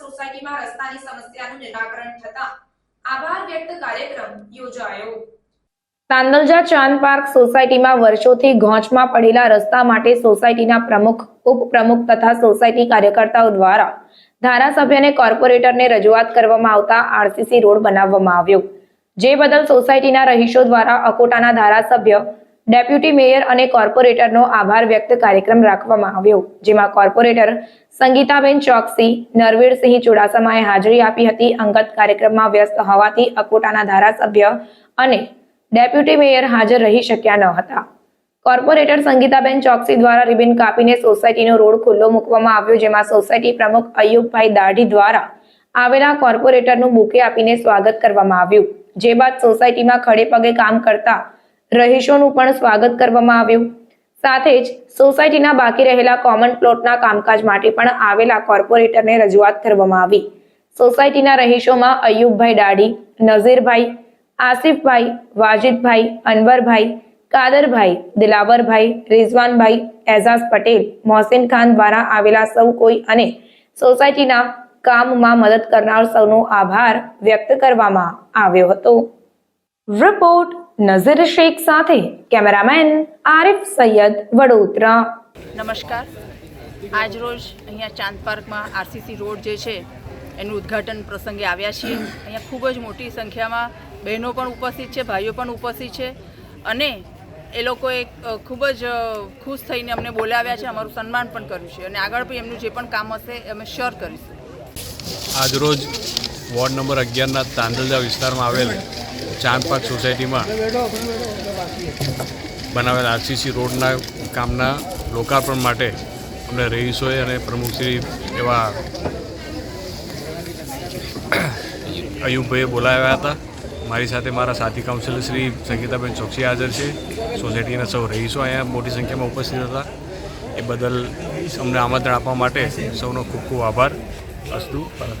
સોસાયટીમાં રસ્તાની સમસ્યાનું નિરાકરણ થતા આભાર વ્યક્ત કાર્યક્રમ યોજાયો. તાંદલજા ચાંદ પાર્ક સોસાયટીમાં વર્ષોથી ઘોંચમાં પડેલા રસ્તા માટે સોસાયટીના પ્રમુખ, ઉપપ્રમુખ તથા સોસાયટી કાર્યકર્તાઓ દ્વારા ધારાસભ્યને કોર્પોરેટરને રજૂઆત કરવામાં આવતા આરસીસી રોડ બનાવવામાં આવ્યો. જે બદલ સોસાયટીના રહીશો દ્વારા અકોટાના ધારાસભ્ય ડેપ્યુટી મેયર અને કોર્પોરેટરનો આભાર વ્યક્ત કાર્યક્રમ રાખવામાં આવ્યો, જેમાં કોર્પોરેટર સંગીતાબેન ચોકસી, નરવીરસિંહ ચુડાસમાએ હાજરી આપી હતી. અંગત કાર્યક્રમમાં વ્યસ્ત હોવાથી અકોટાના ધારાસભ્ય અને ડેપ્યુટી મેયર હાજર રહી શક્યા ન હતા. કોર્પોરેટર સંગીતાબેન ચોકસી દ્વારા રિબિન કાપીને સોસાયટીનો રોડ ખુલ્લો મૂકવામાં આવ્યો, જેમાં સોસાયટી પ્રમુખ અયુબભાઈ દાઢી દ્વારા આવેલા કોર્પોરેટરનું બુકે આપીને સ્વાગત કરવામાં આવ્યું. જે બાદ સોસાયટીમાં ખડે પગે કામ કરતા રહીશોનું પણ સ્વાગત કરવામાં આવ્યું. સાથે જ સોસાયટીના બાકી રહેલા કોમન પ્લોટના કામકાજ માટે પણ આવેલા કોર્પોરેટરને રજૂઆત કરવામાં આવી. સોસાયટીના રહીશોમાં અયુબભાઈ ડાડી, નઝીરભાઈ, આસિફભાઈ, વાજિદભાઈ, અનવરભાઈ, કાદરભાઈ, દિલાવરભાઈ, રિઝવાનભાઈ, એઝાઝ પટેલ, મોહસિન ખાન દ્વારા આવેલા સૌ કોઈ અને સોસાયટીના કામમાં મદદ કરનાર સૌનો આભાર વ્યક્ત કરવામાં આવ્યો હતો. રિપોર્ટ નઝીર શેખ સાથે કેમેરામેન આરિફ સૈયદ વડોદરા. નમસ્કાર. આજ રોજ અહીંયા ચાંદ પાર્કમાં આરસીસી રોડ જે છે એનું ઉદ્ઘાટન પ્રસંગે આવ્યા છીએ. અહીંયા ખૂબ જ મોટી સંખ્યામાં બહેનો પણ ઉપસ્થિત છે ભાઈઓ પણ ઉપસ્થિત છે અને એ લોકોએ ખૂબ જ ખુશ થઈને અમને બોલાવ્યા છે અમારું સન્માન પણ કર્યું છે અને આગળ પણ એમનું જે પણ કામ હશે એ અમે શ્યોર કરીશું. આજરોજ વોર્ડ નંબર અગિયારના તાંદલજા વિસ્તારમાં આવેલ ચાંદ પાર્ક સોસાયટીમાં બનાવેલ આરસીસી રોડના કામના લોકાર્પણ માટે અમને રહીશોએ અને પ્રમુખશ્રી એવા અયુબભાઈએ બોલાવ્યા હતા. મારી સાથે મારા સાથી કાઉન્સિલર શ્રી સંગીતાબેન ચોકસી હાજર છે. સોસાયટીના સૌ રહીશો અહીંયા મોટી સંખ્યામાં ઉપસ્થિત હતા. એ બદલ અમને આમંત્રણ આપવા માટે સૌનો ખૂબ ખૂબ આભાર. અસ્તુ, ભારત